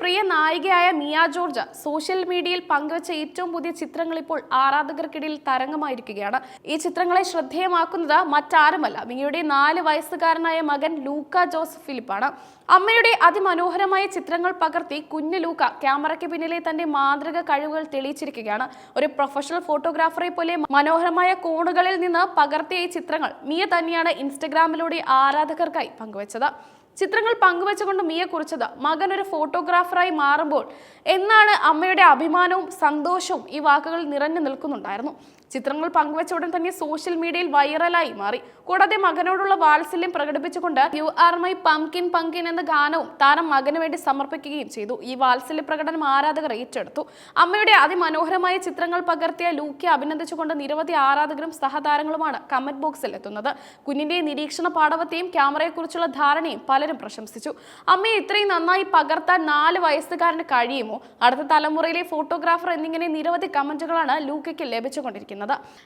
പ്രിയ നായികയായ മിയ ജോർജ് സോഷ്യൽ മീഡിയയിൽ പങ്കുവച്ച ഏറ്റവും പുതിയ ചിത്രങ്ങൾ ഇപ്പോൾ ആരാധകർക്കിടയിൽ തരംഗമായിരിക്കുകയാണ്. ഈ ചിത്രങ്ങളെ ശ്രദ്ധേയമാക്കുന്നത് മറ്റാരുമല്ല. മിയയുടെ നാല് വയസ്സുകാരനായ മകൻ ലൂക്ക ജോസഫ് ഫിലിപ്പാണ്. അമ്മയുടെ അതിമനോഹരമായ ചിത്രങ്ങൾ പകർത്തി കുഞ്ഞു ലൂക്ക ക്യാമറയ്ക്ക് പിന്നിലെ തന്റെ മാതൃക കഴിവുകൾ തെളിയിച്ചിരിക്കുകയാണ്. ഒരു പ്രൊഫഷണൽ ഫോട്ടോഗ്രാഫറെ പോലെ മനോഹരമായ കോണുകളിൽ നിന്ന് പകർത്തിയ ഈ ചിത്രങ്ങൾ മിയ തന്നെയാണ് ഇൻസ്റ്റഗ്രാമിലൂടെ ആരാധകർക്കായി പങ്കുവച്ചത്. ചിത്രങ്ങൾ പങ്കുവച്ചുകൊണ്ട് മിയ കുറിച്ചത്. മകൻ ഒരു ഫോട്ടോഗ്രാഫറായി മാറുമ്പോൾ എന്നാണ് അമ്മയുടെ അഭിമാനവും സന്തോഷവും ഈ വാക്കുകൾ നിറഞ്ഞു നിൽക്കുന്നുണ്ടായിരുന്നു. ചിത്രങ്ങൾ പങ്കുവച്ച ഉടൻ തന്നെ സോഷ്യൽ മീഡിയയിൽ വൈറലായി മാറി. കൂടാതെ മകനോടുള്ള വാത്സല്യം പ്രകടിപ്പിച്ചുകൊണ്ട് you are my pumpkin pumpkin എന്ന ഗാനവും താരം മകന് വേണ്ടി സമർപ്പിക്കുകയും ചെയ്തു. ഈ വാത്സല്യ പ്രകടനം ആരാധകർ ഏറ്റെടുത്തു. അമ്മയുടെ അതിമനോഹരമായ ചിത്രങ്ങൾ പകർത്തിയ ലൂക്കെ അഭിനന്ദിച്ചുകൊണ്ട് നിരവധി ആരാധകരും സഹതാരങ്ങളുമാണ് കമന്റ് ബോക്സിൽ എത്തുന്നത്. കുഞ്ഞിന്റെ നിരീക്ഷണ പാടവത്തെയും ക്യാമറയെക്കുറിച്ചുള്ള ധാരണയും പലരും പ്രശംസിച്ചു. അമ്മയെ ഇത്രയും നന്നായി പകർത്താൻ നാല് വയസ്സുകാരന് കഴിയുമോ? അടുത്ത തലമുറയിലെ ഫോട്ടോഗ്രാഫർ എന്നിങ്ങനെ നിരവധി കമന്റുകളാണ് ലൂക്കയ്ക്ക് ലഭിച്ചുകൊണ്ടിരിക്കുന്നത്.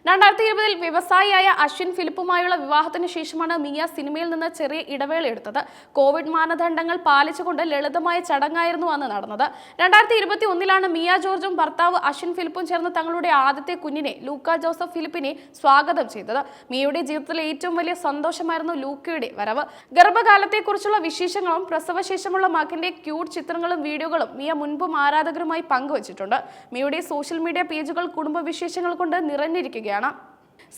രണ്ടായിരത്തി ഇരുപതിൽ വ്യവസായിയായ അശ്വിൻ ഫിലിപ്പുമായുള്ള വിവാഹത്തിന് ശേഷമാണ് മിയ സിനിമയിൽ നിന്ന് ചെറിയ ഇടവേള എടുത്തത്. കോവിഡ് മാനദണ്ഡങ്ങൾ പാലിച്ചുകൊണ്ട് ലളിതമായ ചടങ്ങായിരുന്നു അന്ന് നടന്നത്. രണ്ടായിരത്തി ഇരുപത്തി ഒന്നിലാണ് മിയ ജോർജും ഭർത്താവ് അശ്വിൻ ഫിലിപ്പും ചേർന്ന് തങ്ങളുടെ ആദ്യത്തെ കുഞ്ഞിനെ ലൂക്ക ജോസഫ് ഫിലിപ്പിനെ സ്വാഗതം ചെയ്തത്. മിയയുടെ ജീവിതത്തിലെ ഏറ്റവും വലിയ സന്തോഷമായിരുന്നു ലൂക്കയുടെ വരവ്. ഗർഭകാലത്തെക്കുറിച്ചുള്ള വിശേഷങ്ങളും പ്രസവശേഷമുള്ള മകന്റെ ക്യൂട്ട് ചിത്രങ്ങളും വീഡിയോകളും മിയ മുൻപും ആരാധകരുമായി പങ്കുവച്ചിട്ടുണ്ട്. മിയയുടെ സോഷ്യൽ മീഡിയ പേജുകൾ കുടുംബ വിശേഷങ്ങൾ കൊണ്ട് നിറഞ്ഞിരിക്കുകയാണ്.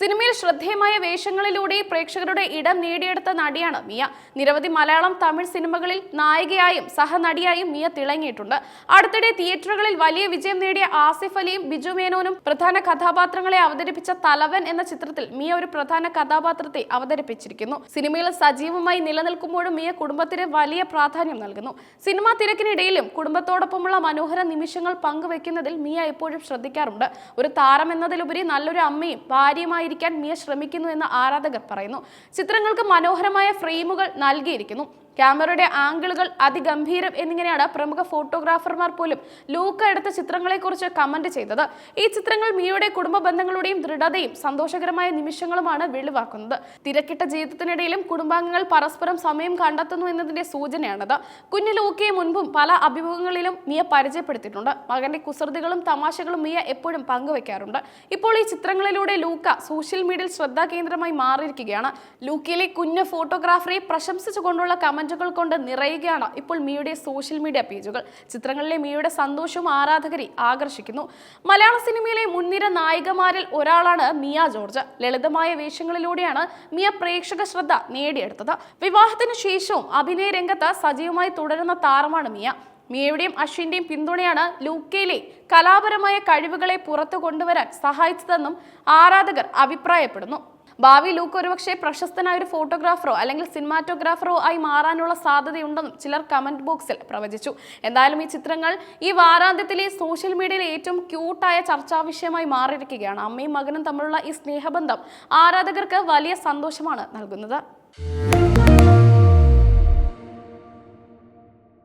സിനിമയിൽ ശ്രദ്ധേയമായ വേഷങ്ങളിലൂടെ പ്രേക്ഷകരുടെ ഇടം നേടിയെടുത്ത നടിയാണ് മിയ. നിരവധി മലയാളം തമിഴ് സിനിമകളിൽ നായികയായും സഹനടിയായും മിയ തിളങ്ങിയിട്ടുണ്ട്. അടുത്തിടെ തിയേറ്ററുകളിൽ വലിയ വിജയം നേടിയ ആസിഫ് അലിയും ബിജു മേനോനും പ്രധാന കഥാപാത്രങ്ങളെ അവതരിപ്പിച്ച തലവൻ എന്ന ചിത്രത്തിൽ മിയ ഒരു പ്രധാന കഥാപാത്രത്തെ അവതരിപ്പിച്ചിരിക്കുന്നു. സിനിമയിൽ സജീവമായി നിലനിൽക്കുമ്പോഴും മിയ കുടുംബത്തിന് വലിയ പ്രാധാന്യം നൽകുന്നു. സിനിമാ തിരക്കിനിടയിലും കുടുംബത്തോടൊപ്പമുള്ള മനോഹര നിമിഷങ്ങൾ പങ്കുവെക്കുന്നതിൽ മിയ എപ്പോഴും ശ്രദ്ധിക്കാറുണ്ട്. ഒരു താരം എന്നതിലുപരി നല്ലൊരു അമ്മയും ഭാര്യയുമായിരിക്കാൻ മിയ ശ്രമിക്കുന്നു എന്ന് ആരാധകർ പറയുന്നു. ചിത്രങ്ങൾക്ക് മനോഹരമായ ഫ്രെയിമുകൾ നൽകിയിരിക്കുന്നു. ക്യാമറയുടെ ആംഗിളുകൾ അതിഗംഭീരം എന്നിങ്ങനെയാണ് പ്രമുഖ ഫോട്ടോഗ്രാഫർമാർ പോലും ലൂക്ക എടുത്ത ചിത്രങ്ങളെക്കുറിച്ച് കമന്റ് ചെയ്തത്. ഈ ചിത്രങ്ങൾ മിയുടെ കുടുംബ ബന്ധങ്ങളുടെയും ദൃഢതയും സന്തോഷകരമായ നിമിഷങ്ങളുമാണ് വെളിവാക്കുന്നത്. തിരക്കിട്ട ജീവിതത്തിനിടയിലും കുടുംബാംഗങ്ങൾ പരസ്പരം സമയം കണ്ടെത്തുന്നു എന്നതിന്റെ സൂചനയാണത്. കുഞ്ഞു ലൂക്കയെ മുൻപും പല അഭിമുഖങ്ങളിലും മിയ പരിചയപ്പെടുത്തിയിട്ടുണ്ട്. മകന്റെ കുസൃതികളും തമാശകളും മിയ എപ്പോഴും പങ്കുവെക്കാറുണ്ട്. ഇപ്പോൾ ഈ ചിത്രങ്ങളിലൂടെ ലൂക്ക സോഷ്യൽ മീഡിയയിൽ ശ്രദ്ധാകേന്ദ്രമായി മാറിയിരിക്കുകയാണ്. ലൂക്കയിലെ കുഞ്ഞു ഫോട്ടോഗ്രാഫറെ പ്രശംസിച്ചുകൊണ്ടുള്ള കമന്റുകൾ കൊണ്ട് നിറയുകയാണ് ഇപ്പോൾ മിയുടെ സോഷ്യൽ മീഡിയ പേജുകൾ. ചിത്രങ്ങളിലെ മിയുടെ സന്തോഷവും ആരാധകരെ ആകർഷിക്കുന്നു. മലയാള സിനിമയിലെ മുൻനിര നായികമാരിൽ ഒരാളാണ് മിയ ജോർജ്. ലളിതമായ വേഷങ്ങളിലൂടെയാണ് മിയ പ്രേക്ഷക ശ്രദ്ധ നേടിയെടുത്തത്. വിവാഹത്തിന് ശേഷവും അഭിനയ രംഗത്ത് സജീവമായി തുടരുന്ന താരമാണ് മിയ. മിയയുടെയും അശ്വിന്റെയും പിന്തുണയാണ് ലൂക്കയിലെ കലാപരമായ കഴിവുകളെ പുറത്തു കൊണ്ടുവരാൻ സഹായിച്ചതെന്നും ആരാധകർ അഭിപ്രായപ്പെടുന്നു. ഭാവി ലൂക്ക് ഒരുപക്ഷെ പ്രശസ്തനായ ഒരു ഫോട്ടോഗ്രാഫറോ അല്ലെങ്കിൽ സിനിമാറ്റോഗ്രാഫറോ ആയി മാറാനുള്ള സാധ്യതയുണ്ടെന്നും ചിലർ കമന്റ് ബോക്സിൽ പ്രവചിച്ചു. എന്തായാലും ഈ ചിത്രങ്ങൾ ഈ വാരാന്ത്യത്തിലെ സോഷ്യൽ മീഡിയയിലെ ഏറ്റവും ക്യൂട്ടായ ചർച്ചാ വിഷയമായി മാറിയിരിക്കുകയാണ്. അമ്മയും മകനും തമ്മിലുള്ള ഈ സ്നേഹബന്ധം ആരാധകർക്ക് വലിയ സന്തോഷമാണ് നൽകുന്നത്.